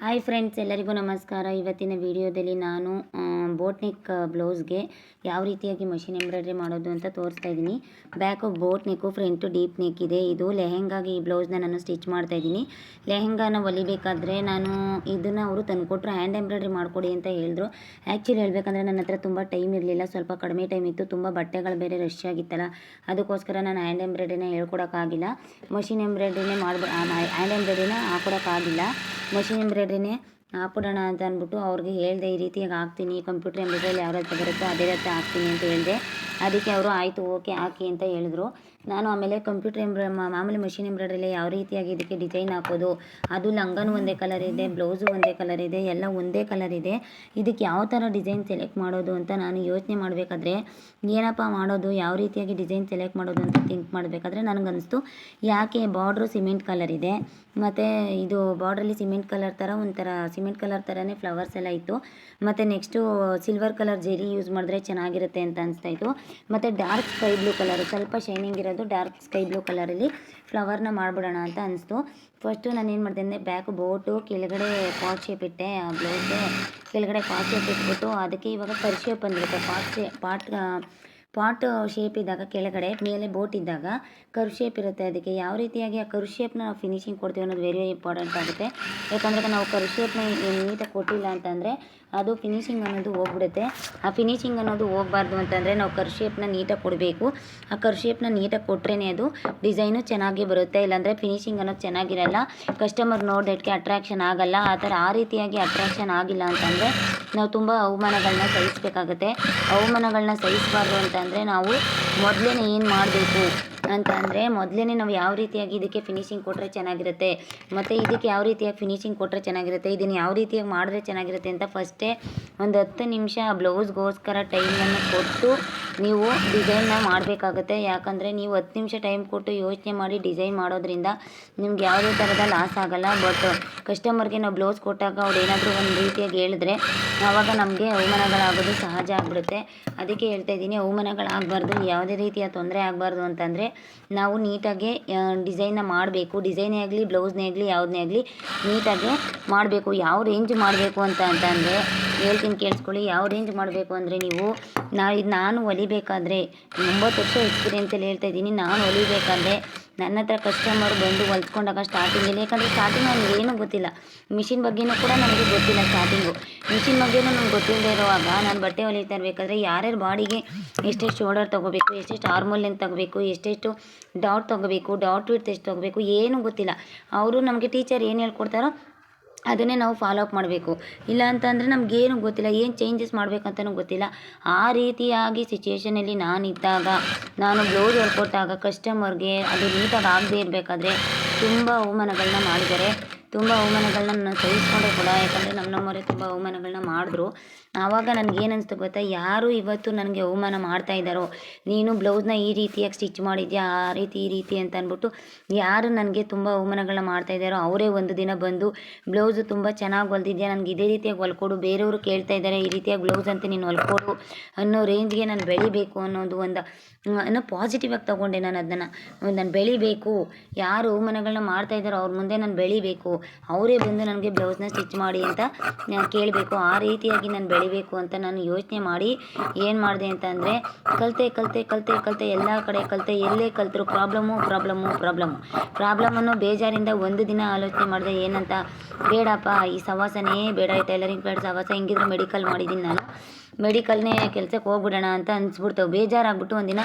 Hi friends, ಎಲ್ಲರಿಗೂ ನಮಸ್ಕಾರ. ಇವತ್ತಿನ ವಿಡಿಯೋದಲ್ಲಿ ನಾನು ಬೋಟ್ ನೆಕ್ ಬ್ಲೌಸ್ಗೆ ಯಾವ ರೀತಿಯಾಗಿ ಮಷಿನ್ ಎಂಬ್ರಾಯ್ಡ್ರಿ ಮಾಡೋದು ಅಂತ ತೋರಿಸ್ತಾ ಇದ್ದೀನಿ. Back boat neck front deep neck ಇದೆ. ಇದು ಲೆಹೆಂಗಾಗಿ ಈ ಬ್ಲೌಸ್ನ ನಾನು ಸ್ಟಿಚ್ ಮಾಡ್ತಾ ಇದ್ದೀನಿ. ಲೆಹೆಂಗಾನ ಹೊಲಿಬೇಕಾದ್ರೆ ನಾನು ಇದನ್ನು ಅವರು ತಂದುಕೊಟ್ರು ಹ್ಯಾಂಡ್ ಎಂಬ್ರಾಯ್ಡ್ರಿ ಮಾಡಿಕೊಡಿ ಅಂತ ಹೇಳಿದ್ರು. ಆ್ಯಕ್ಚುಲಿ ಹೇಳಬೇಕಂದ್ರೆ ನನ್ನ ಹತ್ರ ತುಂಬ ಟೈಮ್ ಇರಲಿಲ್ಲ. ಸ್ವಲ್ಪ ಕಡಿಮೆ ಟೈಮ್ ಇತ್ತು. ತುಂಬ ಬಟ್ಟೆಗಳು ಬೇರೆ ರಶ್ ಆಗಿತ್ತಲ್ಲ. ಅದಕ್ಕೋಸ್ಕರ ನಾನು ಹ್ಯಾಂಡ್ ಎಂಬ್ರಾಯ್ಡ್ರಿನ ಹೇಳ್ಕೊಡೋಕ್ಕಾಗಿಲ್ಲ. ಮಷಿನ್ ಎಂಬ್ರಾಯ್ಡ್ರಿನೇ ಮಾಡ್ಬ ಹ್ಯಾಂಡ್ ಎಂಬ್ರಾಯ್ಡ್ರಿನ ಹಾಕೊಡೋಕ್ಕಾಗಿಲ್ಲ. ಮಷಿನ್ ಎಂಬ್ರಾಯ್ಡ್ರಿನೇ ಹಾಕ್ಬಿಡೋಣ ಅಂತ ಅಂದ್ಬಿಟ್ಟು ಅವ್ರಿಗೆ ಹೇಳಿದೆ, ಈ ರೀತಿಯಾಗಿ ಹಾಕ್ತೀನಿ ಕಂಪ್ಯೂಟ್ರ್ ಎಂಬಿದ್ರಲ್ಲಿ ಯಾವ ರೀತಿ ಬರುತ್ತೋ ಅದೇ ರೀತಿ ಹಾಕ್ತೀನಿ ಅಂತ ಹೇಳಿದೆ. ಅದಕ್ಕೆ ಅವರು ಆಯಿತು, ಓಕೆ, ಹಾಕಿ ಅಂತ ಹೇಳಿದ್ರು. ನಾನು ಆಮೇಲೆ ಕಂಪ್ಯೂಟರ್ ಎಂಬ್ರಾ ಮಾಮೂಲಿ ಮಷಿನ್ ಎಂಬ್ರಾಯ್ಡ್ರಿಲಿ ಯಾವ ರೀತಿಯಾಗಿ ಇದಕ್ಕೆ ಡಿಸೈನ್ ಹಾಕೋದು, ಅದು ಲಂಗನ್ ಒಂದೇ ಕಲರ್ ಇದೆ ಬ್ಲೌಸು ಒಂದೇ ಕಲರ್ ಇದೆ, ಎಲ್ಲ ಒಂದೇ ಕಲರ್ ಇದೆ. ಇದಕ್ಕೆ ಯಾವ ಥರ ಡಿಸೈನ್ ಸೆಲೆಕ್ಟ್ ಮಾಡೋದು ಅಂತ ನಾನು ಯೋಚನೆ ಮಾಡಬೇಕಾದ್ರೆ, ಏನಪ್ಪ ಮಾಡೋದು, ಯಾವ ರೀತಿಯಾಗಿ ಡಿಸೈನ್ ಸೆಲೆಕ್ಟ್ ಮಾಡೋದು ಅಂತ ಥಿಂಕ್ ಮಾಡಬೇಕಾದ್ರೆ ನನಗನ್ನಿಸ್ತು, ಯಾಕೆ ಬಾರ್ಡ್ರು ಸಿಮೆಂಟ್ ಕಲರ್ ಇದೆ, ಮತ್ತು ಇದು ಬಾರ್ಡ್ರಲ್ಲಿ ಸಿಮೆಂಟ್ ಕಲರ್ ಥರ ಒಂಥರ ಸಿಮೆಂಟ್ ಕಲರ್ ಥರನೇ ಫ್ಲವರ್ಸ್ ಎಲ್ಲ ಇತ್ತು, ಮತ್ತು next silver colour zari use ಮಾಡಿದ್ರೆ ಚೆನ್ನಾಗಿರುತ್ತೆ ಅಂತ ಅನಿಸ್ತಾ ಇತ್ತು. ಮತ್ತು ಡಾರ್ಕ್ ಸ್ಕೈ ಬ್ಲೂ ಕಲರು, ಸ್ವಲ್ಪ ಶೈನಿಂಗ್ ಇರೋದು ಡಾರ್ಕ್ ಸ್ಕೈ ಬ್ಲೂ ಕಲರಲ್ಲಿ ಫ್ಲವರ್ನ ಮಾಡಿಬಿಡೋಣ ಅಂತ ಅನಿಸ್ತು. ಫಸ್ಟು ನಾನು ಏನು ಮಾಡಿದೆ ಅಂದರೆ ಬ್ಯಾಕ್ ಬೋಟು ಕೆಳಗಡೆ ಪಾಟ್ ಶೇಪ್ ಇಟ್ಟೆ, ಆ ಬ್ಲೌಸ್ಗೆ ಕೆಳಗಡೆ ಪಾಟ್ ಶೇಪ್ ಇಟ್ಬಿಟ್ಟು ಅದಕ್ಕೆ ಇವಾಗ ಪರ್ ಶೇಪ್ ಬಂದಿರುತ್ತೆ pot shape pot pot shape ಇದ್ದಾಗ ಕೆಳಗಡೆ, ಮೇಲೆ ಬೋಟ್ ಇದ್ದಾಗ ಕರು ಶೇಪ್ ಇರುತ್ತೆ. ಅದಕ್ಕೆ ಯಾವ ರೀತಿಯಾಗಿ ಆ ಕರು ಶೇಪ್ನ ನಾವು ಫಿನಿಶಿಂಗ್ ಕೊಡ್ತೀವಿ ಅನ್ನೋದು ವೆರಿ ಇಂಪಾರ್ಟೆಂಟ್ ಆಗುತ್ತೆ. ಯಾಕಂದರೆ ನಾವು ಕರು ಶೇಪ್ನ ನೀಟಾಗಿ ಕೊಟ್ಟಿಲ್ಲ ಅಂತಂದರೆ ಅದು ಫಿನಿಶಿಂಗ್ ಅನ್ನೋದು ಹೋಗ್ಬಿಡುತ್ತೆ. ಆ ಫಿನಿಶಿಂಗ್ ಅನ್ನೋದು ಹೋಗಬಾರ್ದು ಅಂತಂದರೆ ನಾವು ಕರ್ ಶೇಪ್ನ ನೀಟಾಗಿ ಕೊಡಬೇಕು. ಆ ಕರ್ ಶೇಪ್ನ ನೀಟಾಗಿ ಕೊಟ್ರೇ ಅದು ಡಿಸೈನು ಚೆನ್ನಾಗಿ ಬರುತ್ತೆ. ಇಲ್ಲಾಂದರೆ ಫಿನಿಶಿಂಗ್ ಅನ್ನೋದು ಚೆನ್ನಾಗಿರಲ್ಲ. ಕಸ್ಟಮರ್ ನೋಡೋದಕ್ಕೆ ಅಟ್ರಾಕ್ಷನ್ ಆಗಲ್ಲ. ಆ ಥರ ಆ ರೀತಿಯಾಗಿ ಅಟ್ರಾಕ್ಷನ್ ಆಗಿಲ್ಲ ಅಂತಂದರೆ ನಾವು ತುಂಬ ಅವಮಾನಗಳನ್ನ ಸಹಿಸಬೇಕಾಗುತ್ತೆ. ಅವಮಾನಗಳನ್ನ ಸಹಿಸಬಾರ್ದು ಅಂತಂದರೆ ನಾವು ಮೊದಲೇ ಏನು ಮಾಡಬೇಕು? ಅಂತ ಅಂದರೆ ಮೊದಲೇ ನಾವು ಯಾವ ರೀತಿಯಾಗಿ ಇದಕ್ಕೆ ಫಿನಿಶಿಂಗ್ ಕೊಟ್ಟರೆ ಚೆನ್ನಾಗಿರುತ್ತೆ, ಮತ್ತು ಇದಕ್ಕೆ ಯಾವ ರೀತಿಯಾಗಿ ಫಿನಿಶಿಂಗ್ ಕೊಟ್ಟರೆ ಚೆನ್ನಾಗಿರುತ್ತೆ, ಇದನ್ನು ಯಾವ ರೀತಿಯಾಗಿ ಮಾಡಿದ್ರೆ ಚೆನ್ನಾಗಿರುತ್ತೆ ಅಂತ ಫಸ್ಟೇ ಒಂದು ಹತ್ತು ನಿಮಿಷ ಬ್ಲೌಸ್ಗೋಸ್ಕರ ಟೈಮನ್ನು ಕೊಟ್ಟು ನೀವು ಡಿಸೈನ್ನ ಮಾಡಬೇಕಾಗುತ್ತೆ. ಯಾಕಂದರೆ ನೀವು ಹತ್ತು ನಿಮಿಷ ಟೈಮ್ ಕೊಟ್ಟು ಯೋಚನೆ ಮಾಡಿ ಡಿಸೈನ್ ಮಾಡೋದ್ರಿಂದ ನಿಮ್ಗೆ ಯಾವುದೇ ಥರದ ಲಾಸ್ ಆಗಲ್ಲ. ಬಟ್ ಕಸ್ಟಮರ್ಗೆ ನಾವು ಬ್ಲೌಸ್ ಕೊಟ್ಟಾಗ ಅವ್ರು ಏನಾದರೂ ಒಂದು ರೀತಿಯಾಗಿ ಹೇಳಿದ್ರೆ ಆವಾಗ ನಮಗೆ ಅವಮಾನಗಳಾಗೋದು ಸಹಜ ಆಗಿಬಿಡುತ್ತೆ. ಅದಕ್ಕೆ ಹೇಳ್ತಾ ಇದ್ದೀನಿ, ಅವಮಾನಗಳಾಗಬಾರ್ದು, ಯಾವುದೇ ರೀತಿಯ ತೊಂದರೆ ಆಗಬಾರ್ದು ಅಂತಂದರೆ ನಾವು ನೀಟಾಗಿ ಡಿಸೈನ್ನ ಮಾಡಬೇಕು. ಡಿಸೈನೇ ಆಗಲಿ ಬ್ಲೌಸ್ನೇ ಆಗಲಿ ಯಾವುದನ್ನೇ ಆಗಲಿ ನೀಟಾಗಿ ಮಾಡಬೇಕು. ಯಾವ ರೇಂಜ್ ಮಾಡಬೇಕು ಅಂತ ಅಂತಂದರೆ ಹೇಳ್ತೀನಿ ಕೇಳಿಸ್ಕೊಳ್ಳಿ. ಯಾವ ರೇಂಜ್ ಮಾಡಬೇಕು ಅಂದರೆ ನೀವು ನಾ ನಾನು ಹೊಲಿಬೇಕಾದ್ರೆ, ಒಂಬತ್ತು ವರ್ಷ ಎಕ್ಸ್ಪೀರಿಯೆನ್ಸಲ್ಲಿ ಹೇಳ್ತಾ ಇದ್ದೀನಿ. ನಾನು ಹೊಲಿಬೇಕಾದ್ರೆ ನನ್ನ ಹತ್ರ ಕಸ್ಟಮರ್ ಬಂದು ಹೊಲ್ಸ್ಕೊಂಡಾಗ ಸ್ಟಾರ್ಟಿಂಗಲ್ಲಿ ಯಾಕಂದರೆ ಸ್ಟಾರ್ಟಿಂಗ್ ನನಗೆ ಏನೂ ಗೊತ್ತಿಲ್ಲ. ಮಿಷಿನ್ ಬಗ್ಗೆನೂ ಕೂಡ ನನಗೆ ಗೊತ್ತಿಲ್ಲ ಸ್ಟಾರ್ಟಿಂಗು ಮಿಷಿನ್ ಬಗ್ಗೆನೂ ನನಗೆ ಗೊತ್ತಿಲ್ಲದೆ ಇರುವಾಗ ನಾನು ಬಟ್ಟೆ ಹೊಲಿತಾ ಇರಬೇಕಾದ್ರೆ ಯಾರ್ಯಾರು ಬಾಡಿಗೆ ಎಷ್ಟೆಷ್ಟು ಶೋಲ್ಡರ್ ತೊಗೋಬೇಕು, ಎಷ್ಟೆಷ್ಟು ಆರ್ಮೋಲ್ ಲೆಂತ್ ತಗೋಬೇಕು, ಎಷ್ಟೆಷ್ಟು ಡಾಟ್ ತೊಗೋಬೇಕು ಡಾಟ್ ವಿಡ್ತ್ ಎಷ್ಟು ತೊಗೋಬೇಕು, ಏನೂ ಗೊತ್ತಿಲ್ಲ. ಅವರು ನಮಗೆ ಟೀಚರ್ ಏನು ಹೇಳ್ಕೊಡ್ತಾರೋ ಅದನ್ನೇ ನಾವು ಫಾಲೋ ಅಪ್ ಮಾಡಬೇಕು. ಇಲ್ಲ ಅಂತಂದರೆ ನಮಗೇನು ಗೊತ್ತಿಲ್ಲ, ಏನು ಚೇಂಜಸ್ ಮಾಡಬೇಕಂತನೂ ಗೊತ್ತಿಲ್ಲ. ಆ ರೀತಿಯಾಗಿ ಸಿಚುವೇಷನಲ್ಲಿ ನಾನಿದ್ದಾಗ, ನಾನು ಬ್ಲೌಸ್ ಹೊಲ್ಕೊಟ್ಟಾಗ ಕಸ್ಟಮರ್ಗೆ ಅದು ನೀಟಾಗಿ ಆಗದೇ ಇರಬೇಕಾದ್ರೆ ತುಂಬ ಅವಮಾನಗಳನ್ನ ಮಾಡಿದ್ದಾರೆ. ತುಂಬ ಅವಮಾನಗಳನ್ನ ನಾನು ಸಹಿಸ್ಕೊಂಡೆ ಕೂಡ, ಯಾಕಂದರೆ ನಮ್ಮ ನಮ್ಮವರೇ ತುಂಬ ಅವಮಾನಗಳನ್ನ ಮಾಡಿದ್ರು. ಆವಾಗ ನನಗೆ ಅನಿಸ್ತು ಗೊತ್ತಾ? ಯಾರು ಇವತ್ತು ನನಗೆ ಅವಮಾನ ಮಾಡ್ತಾ ಇದ್ದಾರೋ? ನೀನು ಬ್ಲೌಸ್ನ ಈ ರೀತಿಯಾಗಿ ಸ್ಟಿಚ್ ಮಾಡಿದ್ಯಾ? ಆ ರೀತಿ, ಈ ರೀತಿ ಅಂತ ಅಂದ್ಬಿಟ್ಟು ಯಾರು ನನಗೆ ತುಂಬ ಅವಮಾನಗಳನ್ನ ಮಾಡ್ತಾ ಇದ್ದಾರೋ ಅವರೇ ಒಂದು ದಿನ ಬಂದು, ಬ್ಲೌಸು ತುಂಬ ಚೆನ್ನಾಗಿ ಹೊಲ್ದಿದ್ಯಾ? ನನಗೆ ಇದೇ ರೀತಿಯಾಗಿ ಹೊಲ್ಕೊಡು. ಬೇರೆಯವರು ಕೇಳ್ತಾ ಇದ್ದಾರೆ, ಈ ರೀತಿಯಾಗಿ ಬ್ಲೌಸ್ ಅಂತ ನೀನು ಹೊಲ್ಕೊಡು ಅನ್ನೋ ರೇಂಜ್ಗೆ ನಾನು ಬೆಳಿಬೇಕು ಅನ್ನೋದು ಒಂದು, ಅನ್ನೋ ಪಾಸಿಟಿವ್ ಆಗಿ ತೊಗೊಂಡೆ ನಾನು ಅದನ್ನು ನಾನು ಬೆಳಿಬೇಕು. ಯಾರು ಅವಮಾನಗಳನ್ನ ಮಾಡ್ತಾ ಇದ್ದಾರೋ ಅವ್ರ ಮುಂದೆ ನಾನು ಬೆಳಿಬೇಕು. ಅವರೇ ಬಂದು ನನಗೆ ಬ್ಲೌಸ್ನ ಸ್ಟಿಚ್ ಮಾಡಿ ಅಂತ ಕೇಳಬೇಕು. ಆ ರೀತಿಯಾಗಿ ನಾನು ಬೆಳಿಬೇಕು ಅಂತ ನಾನು ಯೋಚನೆ ಮಾಡಿ ಏನು ಮಾಡಿದೆ ಅಂತಂದರೆ ಕಲಿತೆ ಕಲಿತೆ ಕಲಿತೆ ಕಲಿತೆ ಎಲ್ಲ ಕಡೆ, ಕಲಿತೆ, ಎಲ್ಲೇ ಕಲಿತರು ಪ್ರಾಬ್ಲಮ್ಮು ಪ್ರಾಬ್ಲಮ್ಮು ಪ್ರಾಬ್ಲಮ್ಮು ಪ್ರಾಬ್ಲಮನ್ನು ಬೇಜಾರಿಂದ ಒಂದು ದಿನ ಆಲೋಚನೆ ಮಾಡಿದೆ ಏನಂತ, ಬೇಡಪ್ಪ, ಈ ಸವಾಸನೇ ಬೇಡ ಈ ಟೈಲರಿಂಗ್ ಬೇಡ ಸವಾಸ, ಹೆಂಗಿದ್ರು ಮೆಡಿಕಲ್ ಮಾಡಿದ್ದೀನಿ ನಾನು. ಮೆಡಿಕಲ್ನೇ ಕೆಲಸಕ್ಕೆ ಹೋಗ್ಬಿಡೋಣ ಅಂತ ಅನ್ಸ್ಬಿಡ್ತು. ಬೇಜಾರಾಗ್ಬಿಟ್ಟು ಒಂದಿನ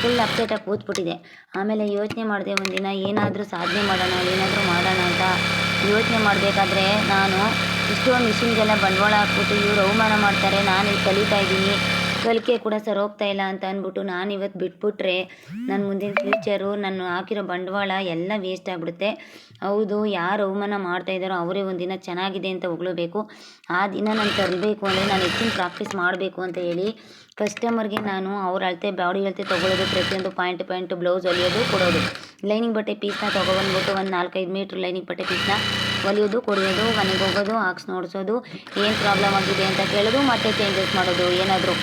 ಫುಲ್ ಅಪ್ಸೆಟಾಗಿ ಕೂತ್ಬಿಟ್ಟಿದೆ. ಆಮೇಲೆ ಯೋಚನೆ ಮಾಡಿದೆ ಒಂದಿನ ಏನಾದರೂ ಸಾಧನೆ ಮಾಡೋಣ, ಏನಾದರೂ ಮಾಡೋಣ ಅಂತ ಯೋಚನೆ ಮಾಡಬೇಕಾದ್ರೆ ನಾನು ಇಷ್ಟೊಂದು ಮಿಷಿನ್ಗೆಲ್ಲ ಬಂಡವಾಳ ಹಾಕ್ಬಿಟ್ಟು ಇವ್ರು ಅವಮಾನ ಮಾಡ್ತಾರೆ, ನಾನು ಇಲ್ಲಿ ಕಲಿತಾ ಇದ್ದೀನಿ. ಕಲಿಕೆ ಕೂಡ ಸರ್ ಹೋಗ್ತಾ ಇಲ್ಲ ಅಂತ ಅಂದ್ಬಿಟ್ಟು ನಾನು ಇವತ್ತು ಬಿಟ್ಬಿಟ್ರೆ ನನ್ನ ಮುಂದಿನ ಫ್ಯೂಚರು ನಾನು ಹಾಕಿರೋ ಬಂಡವಾಳ ಎಲ್ಲ ವೇಸ್ಟ್ ಆಗಿಬಿಡುತ್ತೆ. ಹೌದು, ಯಾರು ಅವಮಾನ ಮಾಡ್ತಾ ಇದ್ದಾರೋ ಅವರೇ ಒಂದಿನ ಚೆನ್ನಾಗಿದೆ ಅಂತ ಹೊಗಳಬೇಕು ಆ ದಿನ ನಾನು ತರಬೇಕು ಅಂದರೆ ನಾನು ಹೆಚ್ಚಿನ ಪ್ರಾಕ್ಟೀಸ್ ಮಾಡಬೇಕು ಅಂತ ಹೇಳಿ ಕಸ್ಟಮರ್ಗೆ ನಾನು ಅವ್ರ ಅಳತೆ, ಬಾಡಿ ಅಳತೆ ತೊಗೊಳೋದು, ಪ್ರತಿಯೊಂದು ಪಾಯಿಂಟ್ ಪಾಯಿಂಟ್ ಬ್ಲೌಸ್ ಹೊಲಿಯೋದು ಕೊಡೋದು. ಲೈನಿಂಗ್ ಬಟ್ಟೆ ಪೀಸ್ನ ತೊಗೊಬಂದ್ಬಿಟ್ಟು ಒಂದು ನಾಲ್ಕೈದು ಮೀಟ್ರ್ ಲೈನಿಂಗ್ ಬಟ್ಟೆ ಪೀಸ್ನ ಹೊಲಿಯೋದು ಕೊಡಿಯೋದು, ಮನೆಗೆ ಹೋಗೋದು ಹಾಕ್ಸ್ ನೋಡಿಸೋದು, ಏನು ಪ್ರಾಬ್ಲಮ್ ಆಗಿದೆ ಅಂತ ಕೇಳೋದು, ಮತ್ತೆ ಚೇಂಜಸ್ ಮಾಡೋದು, ಏನಾದರೂ.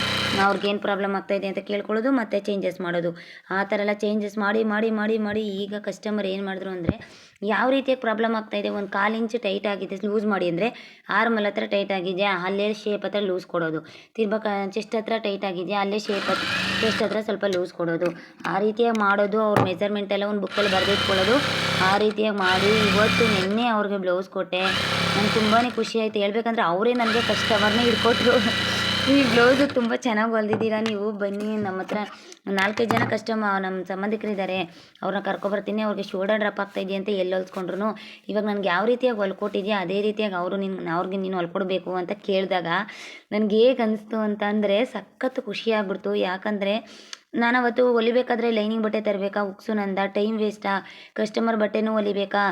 ಅವ್ರಿಗೇನು ಪ್ರಾಬ್ಲಮ್ ಆಗ್ತಾಯಿದೆ ಅಂತ ಕೇಳ್ಕೊಳ್ಳೋದು, ಮತ್ತೆ ಚೇಂಜಸ್ ಮಾಡೋದು. ಆ ಥರ ಎಲ್ಲ ಚೇಂಜಸ್ ಮಾಡಿ ಮಾಡಿ ಮಾಡಿ ಮಾಡಿ ಈಗ ಕಸ್ಟಮರ್ ಏನು ಮಾಡಿದ್ರು ಅಂದರೆ ಯಾವ ರೀತಿಯಾಗಿ ಪ್ರಾಬ್ಲಮ್ ಆಗ್ತಾಯಿದೆ ಒಂದು ಕಾಲು ಇಂಚು ಟೈಟ್ ಆಗಿದೆ ಲೂಸ್ ಮಾಡಿ ಅಂದರೆ ಆರ್ಮಲ್ ಹತ್ರ ಟೈಟ್ ಆಗಿದೆಯಾ? ಅಲ್ಲೇ ಶೇಪ್ ಹತ್ರ ಲೂಸ್ ಕೊಡೋದು. ತಿರ್ಬಕ ಚೆಸ್ಟ್ ಹತ್ರ ಟೈಟ್ ಆಗಿದೆಯಾ? ಅಲ್ಲೇ ಶೇಪ್ ಚೆಸ್ಟ್ ಹತ್ರ ಸ್ವಲ್ಪ ಲೂಸ್ ಕೊಡೋದು. ಆ ರೀತಿಯಾಗಿ ಮಾಡೋದು, ಅವ್ರ ಮೆಜರ್ಮೆಂಟ್ ಎಲ್ಲ ಒಂದು ಬುಕ್ಕಲ್ಲಿ ಬರೆದಿಟ್ಕೊಳ್ಳೋದು. ಆ ರೀತಿಯಾಗಿ ಮಾಡಿ ಇವತ್ತು ನಿನ್ನೆ ಅವ್ರಿಗೆ ಬ್ಲೌಸ್ ಕೊಟ್ಟೆ. ನಂಗೆ ತುಂಬಾ ಖುಷಿ ಆಯಿತು. ಹೇಳ್ಬೇಕಂದ್ರೆ ಅವರೇ ನನಗೆ ಕಸ್ಟಮರ್ನೇ ಹಿಡ್ಕೊಟ್ರು. ಈ ಬ್ಲೌಸು ತುಂಬ ಚೆನ್ನಾಗಿ ಹೊಲ್ದಿದ್ದೀರಾ? ನೀವು ಬನ್ನಿ ನಮ್ಮ ಹತ್ರ ನಾಲ್ಕೈದು ಜನ ಕಸ್ಟಮ ನಮ್ಮ ಸಂಬಂಧಿಕರಿದ್ದಾರೆ ಅವ್ರನ್ನ ಕರ್ಕೊಬರ್ತೀನಿ ಅವ್ರಿಗೆ ಶೋಲ್ಡರ್ ಡ್ರಾಪ್ ಆಗ್ತಾ ಇದೆಯಾ ಅಂತ ಎಲ್ಲಿ ಹೊಲ್ಸ್ಕೊಂಡ್ರು ಇವಾಗ ನನಗೆ ಯಾವ ರೀತಿಯಾಗಿ ಹೊಲ್ಕೊಟ್ಟಿದ್ಯಾ ಅದೇ ರೀತಿಯಾಗಿ ಅವರು ನಿನ್ನ ಅವ್ರಿಗೆ ನೀನು ಹೊಲ್ಕೊಡ್ಬೇಕು ಅಂತ ಕೇಳಿದಾಗ ನನಗೆ ಹೇಗೆ ಅನಿಸ್ತು ಅಂತಂದರೆ ಸಖತ್ತು ಖುಷಿಯಾಗ್ಬಿಡ್ತು ಯಾಕಂದರೆ ನಾನು ಅವತ್ತು ಹೊಲಿಬೇಕಾದ್ರೆ ಲೈನಿಂಗ್ ಬಟ್ಟೆ ತರಬೇಕಾ? ಉಕ್ಸು ನಂದ, ಟೈಮ್ ವೇಸ್ಟಾ? ಕಸ್ಟಮರ್ ಬಟ್ಟೆನೂ ಹೊಲಿಬೇಕಾ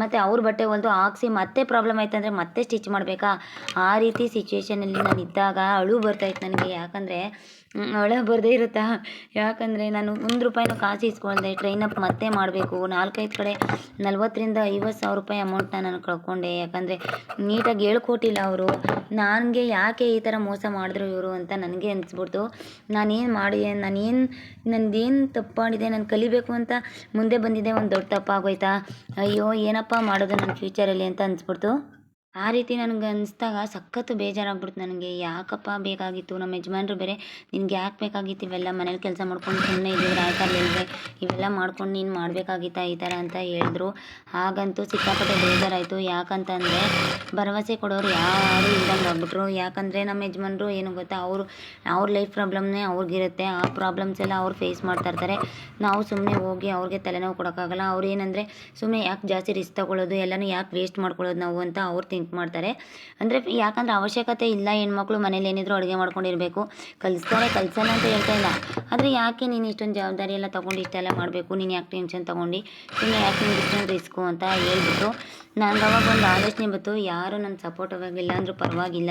ಮತ್ತು ಅವ್ರ ಬಟ್ಟೆ ಹೊಲಿದು ಹಾಕ್ಸಿ ಮತ್ತೆ ಪ್ರಾಬ್ಲಮ್ ಆಯ್ತು ಅಂದರೆ ಮತ್ತೆ ಸ್ಟಿಚ್ ಮಾಡಬೇಕಾ? ಆ ರೀತಿ ಸಿಚುವೇಷನಲ್ಲಿ ನಾನು ಇದ್ದಾಗ ಅಳು ಬರ್ತಾಯಿತ್ತು ನನಗೆ. ಯಾಕಂದರೆ ಅಳು ಬರದೇ ಇರುತ್ತಾ? ಯಾಕಂದರೆ ನಾನು ಒಂದು ರೂಪಾಯಿನೂ ಕಾಸು ಇಸ್ಕೊಂಡೆ ಟ್ರೈನ್ ಅಪ್ ಮತ್ತೆ ಮಾಡಬೇಕು. ನಾಲ್ಕೈದು ಕಡೆ ನಲ್ವತ್ತರಿಂದ ಐವತ್ತು ಸಾವಿರ ರೂಪಾಯಿ ಅಮೌಂಟ್ನ ನಾನು ಕಳ್ಕೊಂಡೆ. ಯಾಕಂದರೆ ನೀಟಾಗಿ ಹೇಳ್ಕೊಟ್ಟಿಲ್ಲ ಅವರು. ನನಗೆ ಯಾಕೆ ಈ ಥರ ಮೋಸ ಮಾಡಿದ್ರು ಇವರು ಅಂತ ನನಗೆ ಅನಿಸ್ಬಿಡ್ತು. ನಾನೇನು ಮಾಡಿ, ನಾನೇನು ನಂದೇನು ತಪ್ಪು ಮಾಡಿದೆ ನಾನು ಕಲಿಬೇಕು ಅಂತ ಮುಂದೆ ಬಂದಿದ್ದೆ, ಒಂದು ದೊಡ್ಡ ತಪ್ಪಾಗೋಯ್ತಾ? ಅಯ್ಯೋ, ಏನಪ್ಪ ಮಾಡೋದು ನನ್ನ ಫ್ಯೂಚರಲ್ಲಿ ಅಂತ ಅನಿಸ್ಬಿಡ್ತು. ಆ ರೀತಿ ನನಗೆ ಅನಿಸ್ದಾಗ ಸಖತ್ತು ಬೇಜಾರಾಗ್ಬಿಡ್ತು ನನಗೆ. ಯಾಕಪ್ಪ ಬೇಕಾಗಿತ್ತು? ನಮ್ಮ ಯಜಮಾನ್ರು ಬೇರೆ, ನಿನಗೆ ಯಾಕೆ ಬೇಕಾಗಿತ್ತು? ಇವೆಲ್ಲ ಮನೇಲಿ ಕೆಲಸ ಮಾಡ್ಕೊಂಡು ಸುಮ್ಮನೆ ಇದ್ದಿದ್ರೆ ಆಯ್ತಲ್ಲ ಇವೆಲ್ಲ ಮಾಡ್ಕೊಂಡು ನೀನು ಮಾಡಬೇಕಾಗಿತ್ತಾ ಈ ಥರ ಅಂತ ಹೇಳಿದ್ರು. ಹಾಗಂತೂ ಸಿಕ್ಕಾಪಟ್ಟೆ ಬೇಜಾರಾಯಿತು. ಯಾಕಂತಂದರೆ ಭರವಸೆ ಕೊಡೋರು ಯಾರು ಇಲ್ದಂಗೆ ಆಗ್ಬಿಟ್ರು ಯಾಕಂದರೆ ನಮ್ಮ ಯಜಮಾನ್ರು ಏನು ಗೊತ್ತಾ, ಅವರು, ಅವ್ರ ಲೈಫ್ ಪ್ರಾಬ್ಲಮ್ನೇ ಅವ್ರಿಗಿರುತ್ತೆ. ಆ ಪ್ರಾಬ್ಲಮ್ಸ್ ಎಲ್ಲ ಅವ್ರು ಫೇಸ್ ಮಾಡ್ತಾ ಇರ್ತಾರೆ. ನಾವು ಸುಮ್ಮನೆ ಹೋಗಿ ಅವ್ರಿಗೆ ತಲೆನೋವು ಕೊಡೋಕ್ಕಾಗಲ್ಲ. ಅವ್ರು ಏನಂದರೆ ಸುಮ್ಮನೆ ಯಾಕೆ ಜಾಸ್ತಿ ರಿಸ್ಕ್ ತಗೊಳ್ಳೋದು, ಎಲ್ಲನೂ ಯಾಕೆ ವೇಸ್ಟ್ ಮಾಡ್ಕೊಳ್ಳೋದು ನಾವು ಅಂತ ಅವ್ರು ಥಿಂಕ್ ಮಾಡ್ತಾರೆ. ಅಂದರೆ ಯಾಕಂದರೆ ಅವಶ್ಯಕತೆ ಇಲ್ಲ ಹೆಣ್ಮಕ್ಳು ಮನೇಲಿ ಏನಿದ್ರು ಅಡುಗೆ ಮಾಡ್ಕೊಂಡಿರಬೇಕು. ಕಲಿಸ್ತಾರೆ, ಕಲಿಸಲ್ಲ ಅಂತ ಹೇಳ್ತಾ ಇಲ್ಲ. ಆದರೆ ಯಾಕೆ ನೀನು ಇಷ್ಟೊಂದು ಜವಾಬ್ದಾರಿ ಎಲ್ಲ ತೊಗೊಂಡು ಇಷ್ಟೆಲ್ಲ ಮಾಡಬೇಕು? ನೀನು ಯಾಕೆ ಟೆನ್ಷನ್ ತೊಗೊಂಡು? ಸುಮ್ಮನೆ ಯಾಕೆ ನಿಮ್ಗೆ ಇಷ್ಟೊಂದು ರಿಸ್ಕು ಅಂತ ಹೇಳ್ಬಿಟ್ಟು ನಾನು ಅವಾಗ ಒಂದು ಆಲೋಚನೆ ಬಂತು ಯಾರು ನನ್ನ ಸಪೋರ್ಟ್ ಆಗಿಲ್ಲ ಅಂದರೂ ಪರವಾಗಿಲ್ಲ.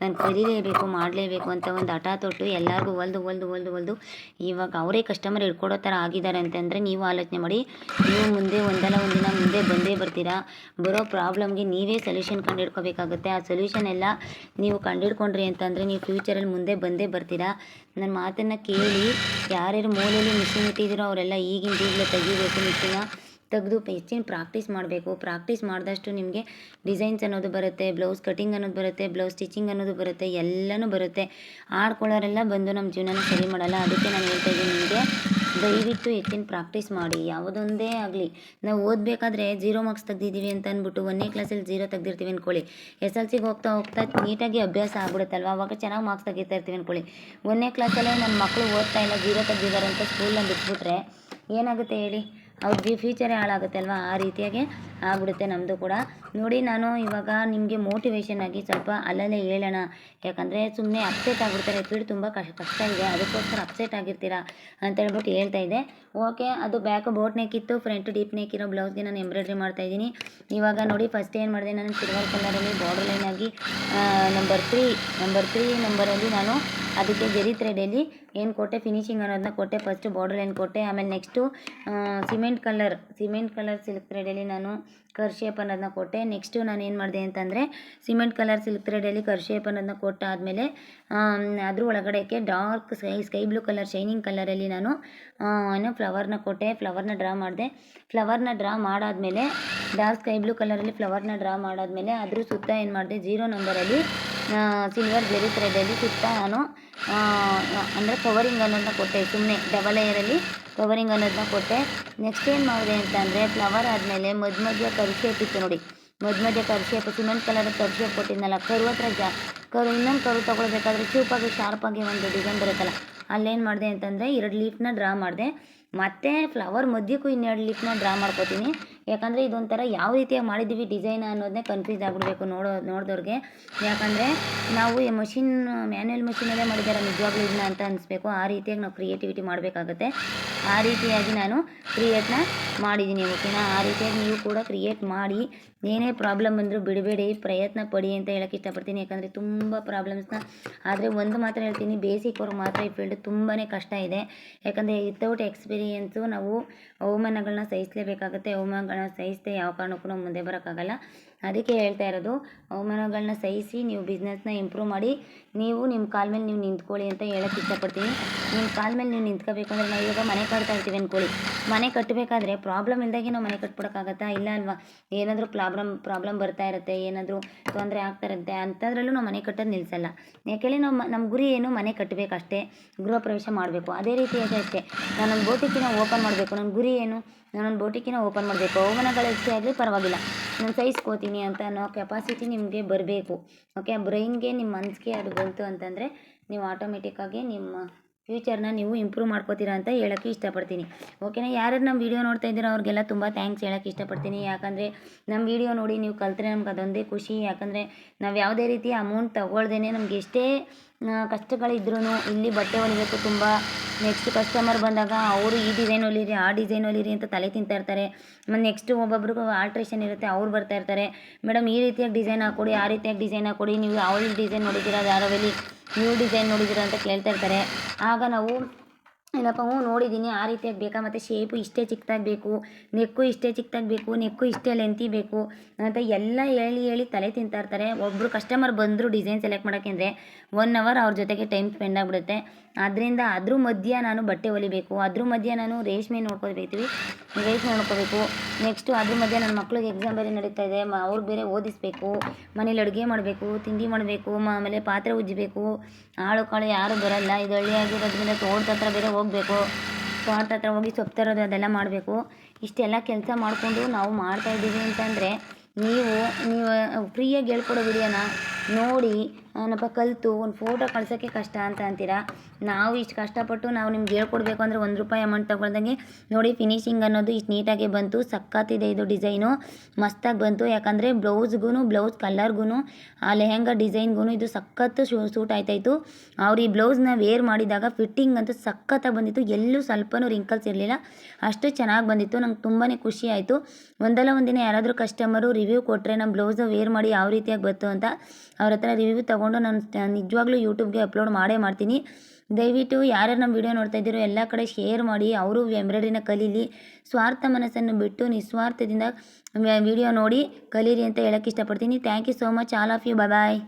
ನಾನು ಕಲಿಲೇಬೇಕು, ಮಾಡಲೇಬೇಕು ಅಂತ ಒಂದು ಹಠ ತೊಟ್ಟು ಎಲ್ಲರಿಗೂ ಹೊಲ್ದು ಹೊಲ್ದು ಹೊಲ್ದು ಹೊಲ್ದು ಇವಾಗ ಅವರೇ ಕಸ್ಟಮರ್ ಹಿಡ್ಕೊಡೋ ಥರ ಆಗಿದ್ದಾರೆ ಅಂತಂದರೆ ನೀವು ಆಲೋಚನೆ ಮಾಡಿ. ನೀವು ಮುಂದೆ ಒಂದಲ್ಲ ಒಂದಿನ ಮುಂದೆ ಬಂದೇ ಬರ್ತೀರಾ. ಬರೋ ಪ್ರಾಬ್ಲಮ್ಗೆ ನೀವೇ ಸೊಲ್ಯೂಷನ್ ಕಂಡುಹಿಡ್ಕೋಬೇಕಾಗುತ್ತೆ ಆ ಸೊಲ್ಯೂಷನ್ ಎಲ್ಲ ನೀವು ಕಂಡುಹಿಡ್ಕೊಂಡ್ರಿ ಅಂತಂದರೆ ನೀವು ಫ್ಯೂಚರಲ್ಲಿ ಮುಂದೆ ಬಂದೇ ಬರ್ತೀರಾ. ನನ್ನ ಮಾತನ್ನು ಕೇಳಿ ಯಾರ್ಯಾರು ಮೂಲೆಯಲ್ಲಿ ಮಿಷಿನ್ ಇಟ್ಟಿದ್ದೀರೋ ಅವರೆಲ್ಲ ಈಗಿನ ಈಗಲೇ ತೆಗಿಬೇಕು ಮಿಷಿನ ತೆಗೆದು ಹೆಚ್ಚಿನ ಪ್ರಾಕ್ಟೀಸ್ ಮಾಡಬೇಕು. ಪ್ರಾಕ್ಟೀಸ್ ಮಾಡಿದಷ್ಟು ನಿಮಗೆ ಡಿಸೈನ್ಸ್ ಅನ್ನೋದು ಬರುತ್ತೆ, ಬ್ಲೌಸ್ ಕಟಿಂಗ್ ಅನ್ನೋದು ಬರುತ್ತೆ, ಬ್ಲೌಸ್ ಸ್ಟಿಚಿಂಗ್ ಅನ್ನೋದು ಬರುತ್ತೆ, ಎಲ್ಲನೂ ಬರುತ್ತೆ. ಆಡ್ಕೊಳ್ಳೋರೆಲ್ಲ ಬಂದು ನಮ್ಮ ಜೀವನನ ಸರಿ ಮಾಡಲ್ಲ. ಅದಕ್ಕೆ ನಾನು ಹೇಳ್ತಾ ಇದ್ದೀನಿ, ನಿಮಗೆ ದಯವಿಟ್ಟು ಹೆಚ್ಚಿನ ಪ್ರಾಕ್ಟೀಸ್ ಮಾಡಿ. ಯಾವುದೊಂದೇ ಆಗಲಿ, ನಾವು ಓದಬೇಕಾದ್ರೆ ಜೀರೋ ಮಾರ್ಕ್ಸ್ ತೆಗ್ದಿದ್ದೀವಿ ಅಂತ ಅಂದ್ಬಿಟ್ಟು ಒಂದನೇ ಕ್ಲಾಸಲ್ಲಿ ಜೀರೋ ತೆಗ್ದಿರ್ತೀವಿ ಅಂದ್ಕೊಳ್ಳಿ. ಎಸ್ ಎಲ್ ಸಿಗೆ ಹೋಗ್ತಾ ಹೋಗ್ತಾ ನೀಟಾಗಿ ಅಭ್ಯಾಸ ಆಗ್ಬಿಡುತ್ತಲ್ವ? ಅವಾಗ ಚೆನ್ನಾಗಿ ಮಾರ್ಕ್ಸ್ ತೆಗಿತಾ ಇರ್ತೀವಿ ಅಂದ್ಕೊಳ್ಳಿ. ಒಂದನೇ ಕ್ಲಾಸಲ್ಲೇ ನನ್ನ ಮಕ್ಕಳು ಓದ್ತಾ ಇಲ್ಲ ಜೀರೋ ತೆಗ್ದಿದ್ದಾರೆ ಅಂತ ಸ್ಕೂಲಲ್ಲಿ ಬಿಟ್ಬಿಟ್ರೆ ಏನಾಗುತ್ತೆ ಹೇಳಿ? ಅವ್ರಿಗೆ ಫ್ಯೂಚರೇ ಹಾಳಾಗುತ್ತೆ ಅಲ್ವಾ ಆ ರೀತಿಯಾಗಿ ಆಗ್ಬಿಡುತ್ತೆ ನಮ್ಮದು ಕೂಡ. ನೋಡಿ, ನಾನು ಇವಾಗ ನಿಮಗೆ ಮೋಟಿವೇಶನ್ ಆಗಿ ಸ್ವಲ್ಪ ಅಲ್ಲಲ್ಲೇ ಹೇಳೋಣ. ಯಾಕಂದರೆ ಸುಮ್ಮನೆ ಅಪ್ಸೆಟ್ ಆಗಿಬಿಡ್ತಾರೆ. ಫೀಲ್ಡ್ ತುಂಬ ಕಷ್ಟ ಕಷ್ಟ ಇದೆ. ಅದಕ್ಕೋಸ್ಕರ ಅಪ್ಸೆಟ್ ಆಗಿರ್ತೀರಾ ಅಂತ ಹೇಳ್ಬಿಟ್ಟು ಹೇಳ್ತಾ ಇದ್ದೆ. ಓಕೆ ಅದು ಬ್ಯಾಕ್ ಬೋಟ್ ನೆಕ್ ಇತ್ತು ಫ್ರಂಟ್ ಡೀಪ್ ನೆಕ್ ಇರೋ ಬ್ಲೌಸ್ಗೆ ನಾನು ಎಂಬ್ರಾಯ್ಡ್ರಿ ಮಾಡ್ತಾ ಇದ್ದೀನಿ. ಇವಾಗ ನೋಡಿ ಫಸ್ಟ್ ಏನು ಮಾಡಿದೆ ನಾನು ಸಿಲ್ವರ್ ಕಲರಲ್ಲಿ ಬಾರ್ಡರ್ ಲೈನ್ ಆಗಿ ನಂಬರ್ ತ್ರೀ ನಂಬರ್ ತ್ರೀ ನಂಬರಲ್ಲಿ ನಾನು ಅದಕ್ಕೆ ಜರಿ ಥ್ರೆಡಲ್ಲಿ ಏನು ಕೊಟ್ಟೆ? ಫಿನಿಶಿಂಗ್ ಅನ್ನೋದನ್ನ ಕೊಟ್ಟೆ. ಫಸ್ಟು ಬಾರ್ಡರ್ ಲೈನ್ ಕೊಟ್ಟೆ? ಆಮೇಲೆ next cement colour. Cement colour silk ಥ್ರೆಡಲ್ಲಿ ನಾನು ಕರ್ ಶೇಪ್ ಅನ್ನೋದನ್ನ ಕೊಟ್ಟೆ. ನೆಕ್ಸ್ಟು ನಾನು ಏನು ಮಾಡಿದೆ ಅಂತಂದರೆ, ಸಿಮೆಂಟ್ ಕಲರ್ ಸಿಲ್ಕ್ ಥ್ರೆಡಲ್ಲಿ ಕರ್ ಶೇಪ್ ಅನ್ನೋದನ್ನ ಕೊಟ್ಟಾದಮೇಲೆ ಅದ್ರ ಒಳಗಡೆಗೆ dark sky sky blue colour, shining ಕಲರಲ್ಲಿ ನಾನು ಏನೋ ಫ್ಲವರ್ನ ಕೊಟ್ಟೆ. ಫ್ಲವರ್ನ ಡ್ರಾ ಮಾಡಿದೆ. ಫ್ಲವರ್ನ ಡ್ರಾ ಮಾಡಾದಮೇಲೆ, ಡಾರ್ಕ್ ಸ್ಕೈ ಬ್ಲೂ ಕಲರಲ್ಲಿ ಫ್ಲವರ್ನ ಡ್ರಾ ಮಾಡಾದಮೇಲೆ ಅದ್ರ ಸುತ್ತ ಏನು ಮಾಡಿದೆ? ಜೀರೋ ನಂಬರಲ್ಲಿ ಸಿಲ್ವರ್ ಜೆರಿ ಥ್ರೆಡಲ್ಲಿ ಸುತ್ತ ನಾನು ಅಂದರೆ ಕವರಿಂಗ್ ಅನ್ನೋದನ್ನ ಕೊಟ್ಟೆ ಸುಮ್ಮನೆ ಡಬಲ್ ಲೇಯರಲ್ಲಿ ಕವರಿಂಗ್ ಅನ್ನೋದನ್ನ ಕೊಟ್ಟೆ. ನೆಕ್ಸ್ಟ್ ಏನು ಮಾಡಿದೆ ಅಂತಂದರೆ ಫ್ಲವರ್ ಆದಮೇಲೆ ಮಧ್ಯ ಮಧ್ಯ ಕರ್ಶೇಪ್ ಇತ್ತು ನೋಡಿ. ಮಧ್ಯ ಮಧ್ಯ ಕರ್ಶೇಪ್ ಸಿಮೆಂಟ್ ಕಲರ್ ಕರ್ಶೇಪ್ ಕೊಟ್ಟಿದ್ನಲ್ಲ ಕರು ಹತ್ರ ಜಾ, ಕರು, ಇನ್ನೊಂದು ಕರು ತೊಗೊಳ್ಬೇಕಾದ್ರೆ ಚೂಪಾಗಿ ಶಾರ್ಪಾಗಿ ಒಂದು ಡಿಸೈನ್ ಬರುತ್ತಲ್ಲ, ಅಲ್ಲೇನು ಮಾಡಿದೆ ಅಂತಂದರೆ ಎರಡು ಲೀಫ್ನ ಡ್ರಾ ಮಾಡಿದೆ. ಮತ್ತು ಫ್ಲವರ್ ಮಧ್ಯಕ್ಕೂ ಇನ್ನೆರಡು ಲೀಫ್ನ ಡ್ರಾ ಮಾಡ್ಕೋತೀನಿ. ಯಾಕಂದರೆ ಇದೊಂಥರ ಯಾವ ರೀತಿಯಾಗಿ ಮಾಡಿದ್ದೀವಿ ಡಿಸೈನ್ ಅನ್ನೋದನ್ನೇ ಕನ್ಫ್ಯೂಸ್ ಆಗಿಬಿಡ್ಬೇಕು ನೋಡೋ, ನೋಡಿದವ್ರಿಗೆ. ಯಾಕಂದರೆ ನಾವು ಈ ಮಷಿನ್ ಮ್ಯಾನ್ಯಲ್ ಮಷಿನಲ್ಲೇ ಮಾಡಿದ್ದಾರೆ ನಿಜವಾಗ್ಲೂ ಇದನ್ನ ಅಂತ ಅನಿಸ್ಬೇಕು. ಆ ರೀತಿಯಾಗಿ ನಾವು ಕ್ರಿಯೇಟಿವಿಟಿ ಮಾಡಬೇಕಾಗುತ್ತೆ. ಆ ರೀತಿಯಾಗಿ ನಾನು ಕ್ರಿಯೇಟ್ನ ಮಾಡಿದ್ದೀನಿ ಓಕೆನಾ ಆ ರೀತಿಯಾಗಿ ನೀವು ಕೂಡ ಕ್ರಿಯೇಟ್ ಮಾಡಿ, ಏನೇ ಪ್ರಾಬ್ಲಮ್ ಬಂದರೂ ಬಿಡಬೇಡಿ, ಪ್ರಯತ್ನ ಪಡಿ ಅಂತ ಹೇಳೋಕ್ಕೆ ಇಷ್ಟಪಡ್ತೀನಿ. ಯಾಕಂದರೆ ತುಂಬ ಪ್ರಾಬ್ಲಮ್ಸ್ನ ಆದರೆ ಒಂದು ಮಾತ್ರ ಹೇಳ್ತೀನಿ ಬೇಸಿಕ್ ಅವ್ರಿಗೆ ಮಾತ್ರ ಈ ಫೀಲ್ಡ್ ತುಂಬಾ ಕಷ್ಟ ಇದೆ. ಯಾಕಂದರೆ ವಿತೌಟ್ ಎಕ್ಸ್ಪೀರಿಯೆನ್ಸು ನಾವು ಅವಮಾನಗಳನ್ನ ಸಹಿಸಲೇಬೇಕಾಗುತ್ತೆ. ಅವಮಾನಗಳನ್ನ ಸಹಿಸದೆ ಯಾವ ಕಾರಣಕ್ಕೂ ಮುಂದೆ ಬರೋಕ್ಕಾಗಲ್ಲ. ಅದಕ್ಕೆ ಹೇಳ್ತಾ ಇರೋದು ಅವಮಾನಗಳನ್ನ ಸಹಿಸಿ ನೀವು ಬಿಸ್ನೆಸ್ನ ಇಂಪ್ರೂವ್ ಮಾಡಿ, ನೀವು ನಿಮ್ಮ ಕಾಲ ಮೇಲೆ ನೀವು ನಿಂತ್ಕೊಳ್ಳಿ ಅಂತ ಹೇಳಕ್ಕೆ ಇಷ್ಟಪಡ್ತೀನಿ. ನಿಮ್ಮ ಕಾಲ ಮೇಲೆ ನೀವು ನಿಂತ್ಕೋಬೇಕು ಅಂದರೆ ನಾವು ಇವಾಗ ಮನೆ ಕಟ್ತಾ ಇರ್ತೀವಿ ಅಂದ್ಕೊಳ್ಳಿ ಮನೆ ಕಟ್ಟಬೇಕಾದ್ರೆ ಪ್ರಾಬ್ಲಮ್ ಇಲ್ದಾಗೆ ನಾವು ಮನೆ ಕಟ್ಬಿಡೋಕ್ಕಾಗತ್ತಾ? ಇಲ್ಲ ಅಲ್ವಾ? ಏನಾದರೂ ಪ್ರಾಬ್ಲಮ್ ಪ್ರಾಬ್ಲಮ್ ಬರ್ತಾ ಇರುತ್ತೆ, ಏನಾದರೂ ತೊಂದರೆ ಆಗ್ತಾ ಇರುತ್ತೆ, ಅಂಥದ್ರಲ್ಲೂ ನಾವು ಮನೆ ಕಟ್ಟೋದು ನಿಲ್ಸಲ್ಲ. ಯಾಕೇಳಿ ನಾವು ನಮ್ಮ ಗುರಿ ಏನು ಮನೆ ಕಟ್ಟಬೇಕು ಅಷ್ಟೇ ಗೃಹ ಪ್ರವೇಶ ಮಾಡಬೇಕು. ಅದೇ ರೀತಿಯಾಗಿ ಅಷ್ಟೇ ನಾನು ನನ್ನ ಬೋಟಿಕಿನ ಓಪನ್ ಮಾಡಬೇಕು ನನ್ನ ಗುರಿ ಏನು? ನಾನು ನನ್ನ ಬೋಟಿಕಿನ ಓಪನ್ ಮಾಡಬೇಕು. ಅವಮಾನಗಳು ಎಷ್ಟೇ ಆಗಲಿ ಪರವಾಗಿಲ್ಲ. ನಾನು ಸಹಿಸ್ಕೋತೀನಿ ಅಂತ ಅನ್ನೋ ಕೆಪಾಸಿಟಿ ನಿಮಗೆ ಬರಬೇಕು. ಓಕೆ ಬ್ರೈನ್ಗೆ ನಿಮ್ಮ ಮನಸ್ಸಿಗೆ ಅದು ಬಂತು ಅಂತಂದರೆ, ನೀವು ಆಟೋಮೆಟಿಕ್ಕಾಗಿ ನಿಮ್ಮ ಫ್ಯೂಚರ್ನ ನೀವು ಇಂಪ್ರೂವ್ ಮಾಡ್ಕೋತೀರಾ ಅಂತ ಹೇಳೋಕ್ಕೆ ಇಷ್ಟಪಡ್ತೀನಿ. ಓಕೆನಾ ಯಾರು ನಮ್ಮ ವೀಡಿಯೋ ನೋಡ್ತಾ ಇದ್ದೀರೋ ಅವ್ರಿಗೆಲ್ಲ ತುಂಬ ಥ್ಯಾಂಕ್ಸ್ ಹೇಳೋಕ್ಕೆ ಇಷ್ಟಪಡ್ತೀನಿ. ಯಾಕಂದರೆ ನಮ್ಮ ವೀಡಿಯೋ ನೋಡಿ ನೀವು ಕಲ್ತ್ರೆ ನಮ್ಗೆ ಅದೊಂದೇ ಖುಷಿ. ಯಾಕಂದರೆ ನಾವು ಯಾವುದೇ ರೀತಿ ಅಮೌಂಟ್ ತಗೊಳ್ದೇ ನಮ್ಗೆ ಎಷ್ಟೇ ಕಷ್ಟಗಳಿದ್ರೂ ಇಲ್ಲಿ ಬಟ್ಟೆ ಹೊಲಿಬೇಕು ತುಂಬ. ನೆಕ್ಸ್ಟ್ ಕಸ್ಟಮರ್ ಬಂದಾಗ ಅವರು ಈ ಡಿಸೈನ್ ಹೊಲಿರಿ, ಆ ಡಿಸೈನ್ ಹೊಲಿರಿ ಅಂತ ತಲೆ ತಿಂತಾ ಇರ್ತಾರೆ. ಮತ್ತು ನೆಕ್ಸ್ಟ್ ಒಬ್ಬೊಬ್ರಿಗೂ ಆಲ್ಟ್ರೇಷನ್ ಇರುತ್ತೆ, ಅವ್ರು ಬರ್ತಾ ಇರ್ತಾರೆ. ಮೇಡಮ್, ಈ ರೀತಿಯಾಗಿ ಡಿಸೈನ್ ಹಾಕ್ಕೊಡಿ ಆ ರೀತಿಯಾಗಿ ಡಿಸೈನ್ ಹಾಕ್ಕೊಡಿ ನೀವು ಯಾವ ಡಿಸೈನ್ ನೋಡಿದ್ದೀರಾ ಯಾರವೆಲ್ಲಿ ನ್ಯೂ ಡಿಸೈನ್ ನೋಡಿದ್ದೀರಾ ಅಂತ ಕೇಳ್ತಾ ಇರ್ತಾರೆ. ಆಗ ನಾವು, ಏನಪ್ಪ, ಹ್ಞೂ ನೋಡಿದ್ದೀನಿ, ಆ ರೀತಿಯಾಗಿ ಬೇಕಾ ಮತ್ತು ಶೇಪು ಇಷ್ಟೇ ಚಿಕ್ಕದಾಗಿ ಬೇಕು ನೆಕ್ಕು ಇಷ್ಟೇ ಚಿಕ್ಕದಾಗಿ ಬೇಕು ನೆಕ್ಕು ಇಷ್ಟೇ ಲೆಂತಿ ಬೇಕು ಅಂತ ಎಲ್ಲ ಹೇಳಿ ಹೇಳಿ ತಲೆ ತಿಂತಾ ಇರ್ತಾರೆ. ಒಬ್ಬರು ಕಸ್ಟಮರ್ ಬಂದರು ಡಿಸೈನ್ ಸೆಲೆಕ್ಟ್ ಮಾಡೋಕ್ಕೆ ಅಂದರೆ ಒನ್ ಅವರ್ ಅವ್ರ ಜೊತೆಗೆ ಟೈಮ್ ಸ್ಪೆಂಡ್ ಆಗಿಬಿಡುತ್ತೆ. ಆದ್ದರಿಂದ ಅದ್ರ ಮಧ್ಯ ನಾನು ಬಟ್ಟೆ ಹೊಲಿಬೇಕು, ಅದ್ರ ಮಧ್ಯ ನಾನು ರೇಷ್ಮೆ ನೋಡ್ಕೋಬೇಕೀವಿ ರೇಷ್ಮೆ ನೋಡ್ಕೋಬೇಕು ನೆಕ್ಸ್ಟು ಅದ್ರ ಮಧ್ಯೆ ನನ್ನ ಮಕ್ಳಿಗೆ ಎಕ್ಸಾಮ್ ಬೇರೆ ನಡೀತಾ ಇದೆ, ಮ ಬೇರೆ ಓದಿಸ್ಬೇಕು, ಮನೇಲಿ ಅಡುಗೆ ಮಾಡಬೇಕು, ತಿಂಡಿ ಮಾಡಬೇಕು ಆಮೇಲೆ ಪಾತ್ರೆ ಉಜ್ಜಬೇಕು. ಆಳು ಕಾಳು ಯಾರು ಬರಲ್ಲ, ಇದು ಹಳ್ಳಿಯಾಗಿರೋದ್ರಿಂದ ತೋಟದ ಹತ್ರ ಬೇರೆ ಹೋಗಬೇಕು. ತೋಟದ ಹತ್ರ ಹೋಗಿ ಸೊಪ್ಪು ಅದೆಲ್ಲ ಮಾಡಬೇಕು. ಇಷ್ಟೆಲ್ಲ ಕೆಲಸ ಮಾಡಿಕೊಂಡು ನಾವು ಮಾಡ್ತಾಯಿದ್ದೀವಿ ಅಂತಂದರೆ ನೀವು ನೀವು ಫ್ರೀಯಾಗಿ ಹೇಳ್ಕೊಡೋ ವಿಡಿಯೋನ ನೋಡಿ ಏನಪ್ಪ, ಕಲಿತು, ಒಂದು ಫೋಟೋ ಕಳ್ಸೋಕ್ಕೆ ಕಷ್ಟ ಅಂತ ಅಂತೀರಾ? ನಾವು ಇಷ್ಟು ಕಷ್ಟಪಟ್ಟು ನಾವು ನಿಮ್ಗೆ ಹೇಳ್ಕೊಡ್ಬೇಕು ಅಂದರೆ ಒಂದು ರೂಪಾಯಿ ಅಮೌಂಟ್ ತಗೊಳ್ದಂಗೆ ನೋಡಿ ಫಿನಿಶಿಂಗ್ ಅನ್ನೋದು ಇಷ್ಟು ನೀಟಾಗಿ ಬಂತು. ಸಕ್ಕತ್ತಿದೆ ಇದು ಡಿಸೈನು ಮಸ್ತಾಗಿ ಬಂತು. ಯಾಕಂದರೆ ಬ್ಲೌಸ್ಗೂ ಬ್ಲೌಸ್ ಕಲರ್ಗೂ ಆ ಲೆಹೆಂಗಾ ಡಿಸೈನ್ಗೂ ಇದು ಸಖತ್ತು ಶೂ ಸೂಟ್ ಆಯ್ತಾಯಿತು. ಅವ್ರು ಈ ಬ್ಲೌಸ್ನ ವೇರ್ ಮಾಡಿದಾಗ ಫಿಟ್ಟಿಂಗ್ ಅಂತೂ ಸಖತ್ತಾಗಿ ಬಂದಿತ್ತು. ಎಲ್ಲೂ ಸ್ವಲ್ಪನೂ ರಿಂಕಲ್ಸ್ ಇರಲಿಲ್ಲ. ಅಷ್ಟು ಚೆನ್ನಾಗಿ ಬಂದಿತ್ತು. ನಂಗೆ ತುಂಬಾ ಖುಷಿ ಆಯಿತು. ಒಂದಲ್ಲ ಒಂದಿನ ಯಾರಾದರೂ ಕಸ್ಟಮರು ರಿವ್ಯೂ ಕೊಟ್ಟರೆ ನಮ್ಮ ಬ್ಲೌಸ್ ವೇರ್ ಮಾಡಿ ಯಾವ ರೀತಿಯಾಗಿ ಬಂತು ಅಂತ ಅವ್ರ ರಿವ್ಯೂ ತೊಗೊಂಡು ನಾನು ನಿಜವಾಗ್ಲೂ ಯೂಟ್ಯೂಬ್ಗೆ ಅಪ್ಲೋಡ್ ಮಾಡೇ ಮಾಡ್ತೀನಿ. ದಯವಿಟ್ಟು ಯಾರ್ಯಾರು ನಮ್ಮ ವಿಡಿಯೋ ನೋಡ್ತಾ ಇದ್ದೀರೋ ಎಲ್ಲ ಕಡೆ ಶೇರ್ ಮಾಡಿ, ಅವರು ಎಂಬ್ರಾಯ್ಡ್ರಿನ ಕಲೀಲಿ. ಸ್ವಾರ್ಥ ಮನಸ್ಸನ್ನು ಬಿಟ್ಟು ನಿಸ್ವಾರ್ಥದಿಂದ ವಿಡಿಯೋ ನೋಡಿ ಕಲೀರಿ ಅಂತ ಹೇಳೋಕ್ಕೆ ಇಷ್ಟಪಡ್ತೀನಿ. Thank you so much all of you bye